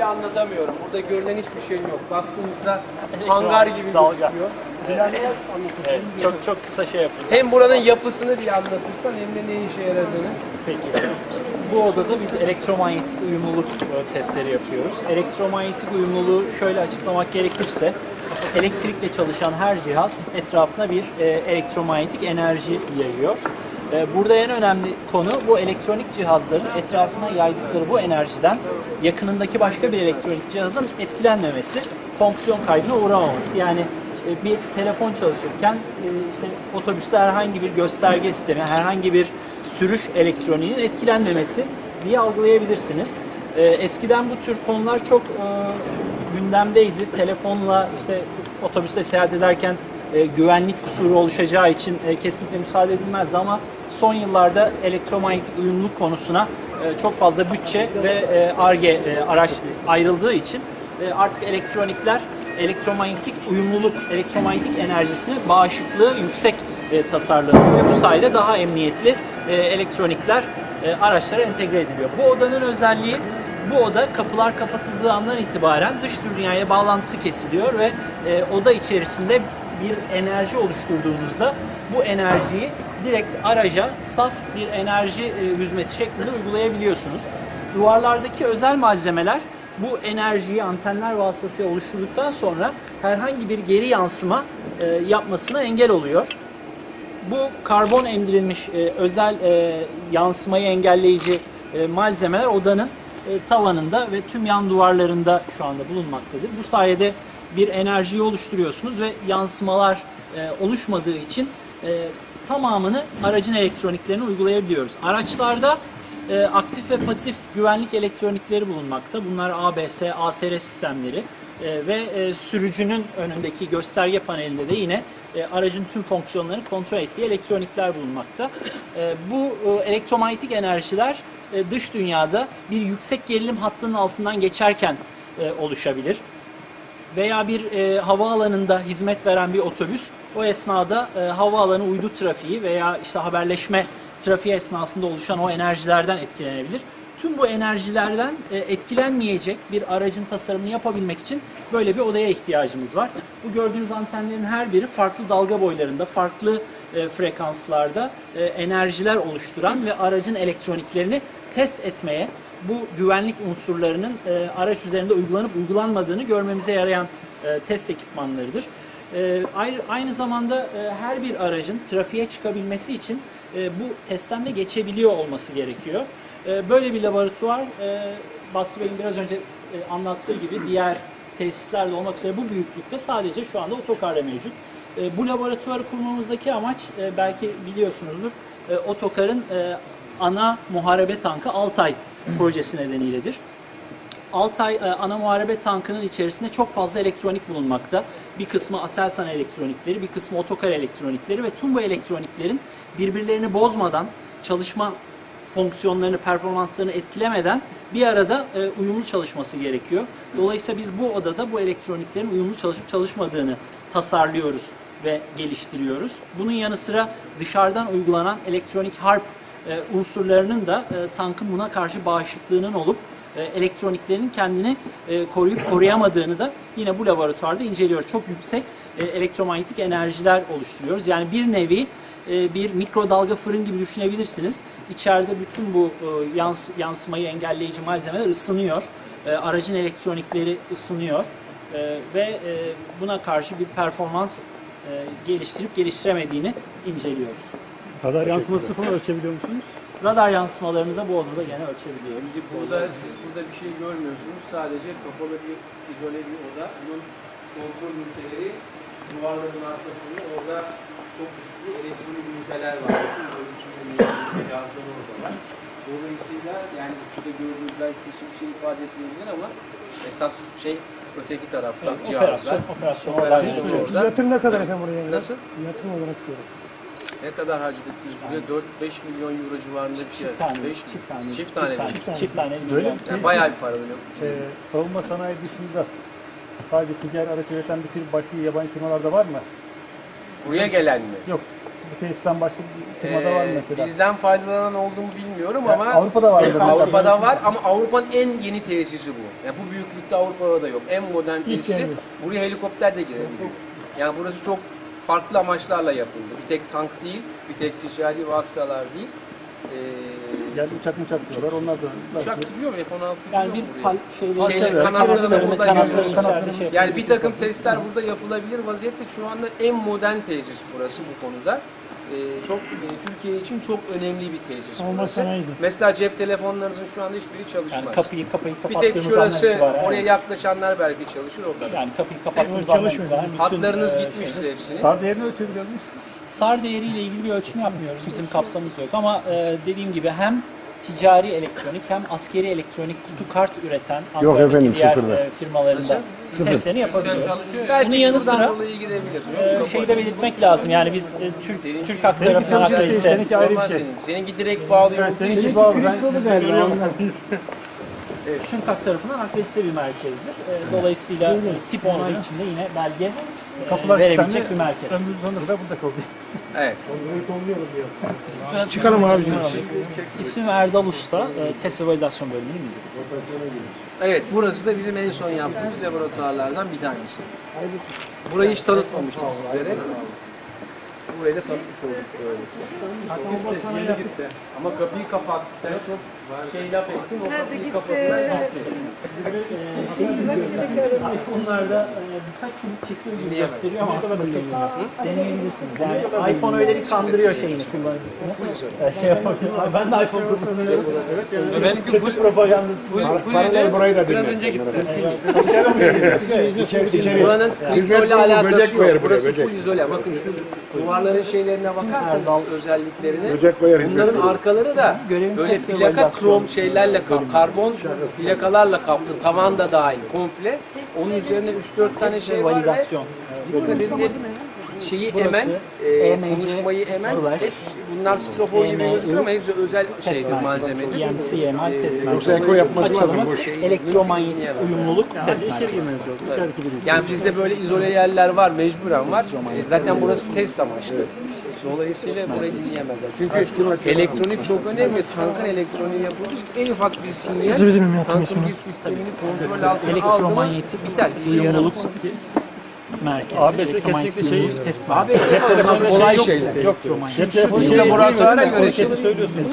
şeyi anlatamıyorum. Burada görünen hiçbir şey yok. Baktığımızda hangar gibi dalga. gözüküyor. Evet, çok çok kısa şey yapayım. Hem buranın yapısını bir anlatırsan hem de ne işe yaradığını. Peki. Bu odada biz elektromanyetik uyumluluk testleri yapıyoruz. Elektromanyetik uyumluluğu şöyle açıklamak gerekirse elektrikle çalışan her cihaz etrafına bir e, elektromanyetik enerji yayıyor. E, Burada en önemli konu bu elektronik cihazların etrafına yaydıkları bu enerjiden yakınındaki başka bir elektronik cihazın etkilenmemesi, fonksiyon kaybına uğramaması. Yani e, bir telefon çalışırken e, işte otobüste herhangi bir gösterge sistemi, herhangi bir sürüş elektroniğinin etkilenmemesi diye algılayabilirsiniz. E, Eskiden bu tür konular çok gündemdeydi. Telefonla işte otobüste seyahat ederken güvenlik kusuru oluşacağı için kesinlikle müsaade edilmezdi ama son yıllarda elektromanyetik uyumluluk konusuna e, çok fazla bütçe ve ARGE e, araç ayrıldığı için e, artık elektronikler elektromanyetik uyumluluk, elektromanyetik enerjisini bağışıklığı yüksek tasarlanıyor ve bu sayede daha emniyetli elektronikler araçlara entegre ediliyor. Bu odanın özelliği bu oda kapılar kapatıldığı andan itibaren dış dünyaya bağlantısı kesiliyor ve oda içerisinde bir enerji oluşturduğunuzda bu enerjiyi direkt araca saf bir enerji e, hüzmesi şeklinde uygulayabiliyorsunuz. Duvarlardaki özel malzemeler bu enerjiyi antenler vasıtasıyla oluşturduktan sonra herhangi bir geri yansıma e, yapmasına engel oluyor. Bu karbon emdirilmiş e, özel e, yansımayı engelleyici e, malzemeler odanın e, tavanında ve tüm yan duvarlarında şu anda bulunmaktadır. Bu sayede bir enerjiyi oluşturuyorsunuz ve yansımalar e, oluşmadığı için e, tamamını aracın elektroniklerine uygulayabiliyoruz. Araçlarda e, aktif ve pasif güvenlik elektronikleri bulunmakta. Bunlar ABS, ASR sistemleri e, ve e, sürücünün önündeki gösterge panelinde de yine e, aracın tüm fonksiyonlarını kontrol ettiği elektronikler bulunmakta. E, bu e, elektromanyetik enerjiler e, dış dünyada bir yüksek gerilim hattının altından geçerken e, oluşabilir veya bir e, havaalanında hizmet veren bir otobüs o esnada e, havaalanı uydu trafiği veya işte haberleşme trafiği esnasında oluşan o enerjilerden etkilenebilir. Tüm bu enerjilerden e, etkilenmeyecek bir aracın tasarımını yapabilmek için böyle bir odaya ihtiyacımız var. Bu gördüğünüz antenlerin her biri farklı dalga boylarında, farklı e, frekanslarda e, enerjiler oluşturan ve aracın elektroniklerini test etmeye, bu güvenlik unsurlarının e, araç üzerinde uygulanıp uygulanmadığını görmemize yarayan e, test ekipmanlarıdır. E, ayrı- aynı zamanda e, her bir aracın trafiğe çıkabilmesi için e, bu testten de geçebiliyor olması gerekiyor. E, böyle bir laboratuvar e, Basri Bey'in biraz önce e, anlattığı gibi diğer tesislerle olmak üzere bu büyüklükte sadece şu anda otokarda mevcut. E, bu laboratuvarı kurmamızdaki amaç e, belki biliyorsunuzdur e, otokarın e, ana muharebe tankı Altay projesi nedeniyledir. Altay e, ana muharebe tankının içerisinde çok fazla elektronik bulunmakta. Bir kısmı Aselsan elektronikleri, bir kısmı otokar elektronikleri ve tüm bu elektroniklerin birbirlerini bozmadan, çalışma fonksiyonlarını, performanslarını etkilemeden bir arada e, uyumlu çalışması gerekiyor. Dolayısıyla biz bu odada bu elektroniklerin uyumlu çalışıp çalışmadığını tasarlıyoruz ve geliştiriyoruz. Bunun yanı sıra dışarıdan uygulanan elektronik harp e, unsurlarının da e, tankın buna karşı bağışıklığının olup e, elektroniklerin kendini e, koruyup koruyamadığını da yine bu laboratuvarda inceliyoruz. Çok yüksek e, elektromanyetik enerjiler oluşturuyoruz. Yani bir nevi e, bir mikrodalga fırın gibi düşünebilirsiniz. İçeride bütün bu e, yans, yansımayı engelleyici malzemeler ısınıyor. E, aracın elektronikleri ısınıyor. E, ve e, buna karşı bir performans e, geliştirip geliştiremediğini inceliyoruz. Radar yansımasını falan ölçebiliyor musunuz? Radar yansımalarını da bu odada gene ölçebiliyoruz. Şimdi burada siz burada bir şey görmüyorsunuz. Sadece kapalı bir izole bir oda. Bunun kontrol üniteleri duvarların arkasında orada çok ciddi elektronik üniteler var. Bütün ölçüm cihazları orada var. Dolayısıyla yani şurada gördüğünüz belki hiçbir şey ifade etmeyebilir ama esas şey öteki taraftan cihazlar. Operasyon, operasyon, Operasyon operasyon. orada. Yatırım ne kadar efendim oraya? Nasıl? Yatırım olarak diyorum. Ne kadar harcadık biz buraya? 4-5 milyon euro civarında bir şey. Çift tane, 5 çift tane, Çift tane. çift tane, çift tane Öyle milyon. mi? Yani bayağı bir para öyle. Ee, savunma sanayi dışında sadece ticari araç üreten bir firma, başka yabancı firmalar da var mı? Buraya gelen mi? Yok. Bu tesisten başka bir firmada var mı Ee, mesela? bizden faydalanan olduğumu bilmiyorum Ya ama Avrupa'da var? Avrupa'da var ama Avrupa'nın en yeni tesisi bu. Yani bu büyüklükte Avrupa'da da yok. En modern tesisi. Buraya helikopter de girebiliyor. Yani burası çok farklı amaçlarla yapıldı. Bir tek tank değil, bir tek ticari vasıtalar değil. Ee, Gel uçak mı uçak diyorlar. Onlar da uçak gidiyor mu? F-16 gidiyor Yani mu bir buraya? pal şeyleri, Şeyleri, kanatları da burada içeride şey Yani bir takım testler burada yapılabilir vaziyette. Şu anda en modern tesis burası bu konuda. Ee, çok e, Türkiye için çok önemli bir tesis Savunma burası. sanayiydi. Mesela cep telefonlarınızın şu anda hiçbiri çalışmaz. yani kapıyı kapıyı bir tek kapattığımız şurası andan itibaren- oraya yaklaşanlar belki çalışır o kadar. yani kapıyı kapattığımız andan çalışmıyor. itibaren bütün, Hatlarınız e, gitmiştir hepsini. Sar değerini ölçebiliyor muyuz? SAR değeriyle ilgili bir ölçüm yapmıyoruz. Bizim kapsamımız yok ama e, dediğim gibi hem ticari elektronik hem askeri elektronik kutu kart üreten Ankara'daki efendim, diğer sıfırda. e, firmalarında testlerini yapabiliyoruz. Belki Bunun yanı sıra. E, şeyi de belirtmek lazım yani biz e, Türk Seninki- Türk Hak Seninki tarafından çalışan akredite seninki ayrı bir şey. senin. Seninki direkt bağlı Yani olduğu seninki için- bağlı. Ben. Türk Hak tarafından akredite bir merkezdir. E, Dolayısıyla e, tip 10 içinde yine belge Kapılar verebilecek bir merkez. Ömrümüz sonuna kadar burada kaldı. Evet. Çıkalım abicim. İsmim Erdal Usta, e, test ve validasyon bölümünün müdürü. Evet, burası da bizim en son yaptığımız laboratuvarlardan bir tanesi. Burayı hiç tanıtmamıştık sizlere. Burayı da tanıtmış olduk böyle. Yeni gitti. Ama kapıyı kapattı. Sen çok şey laf ettin, o kapıyı kapattılar. iPhone'larda e, birkaç çubuk çekiyor gibi gösteriyor ama aslında çekmiyor. Deneyebilirsiniz. Yani iPhone öyle bir kandırıyor şeyini kullanıcısını. E, şey yapamıyor. Ben de iPhone kullanıyorum. Benimki Kötü propagandası. Paralel burayı da dinle. Buranın Hizmet kriptoyla kurulu alakası böcek koyar yok. buraya, Burası full izole. Bakın şu duvarların şeylerine bakarsanız özelliklerine. Böcek koyar Bunların arkaları da böyle plaka krom şeylerle kap, karbon plakalarla kaplı. Tavan da dahil komple. Onun üzerine 3-4 tane şey var ve validasyon. dikkat edin hep şeyi emen, e, EMC konuşmayı emen, hep bunlar gibi gözüküyor ama hepsi özel şeydir, Test malzemedir. merkezi. EMC-EMR test Yoksa merkezi. eko yapması lazım şey. elektromanyetik uyumluluk test merkezi. Yani bizde böyle izole yerler var, mecburen var. E, Zaten burası test amaçlı. Dolayısıyla burayı dinleyemezler. Çünkü elektronik çok önemli. Tankın elektroniği yapıldığı için en ufak bir sinyal tankın bir sistemini kontrol altına aldı mı Elektromanyetik biter. Bir şey uyumluluk yaramaz. Merkezi. ABS kesinlikle şey- test Abi merkezi. cep telefonu kolay şeyler. Yok. Elektromanyetik. Cep telefonu Şu şey laboratuvara göre şimdi- söylüyorsunuz.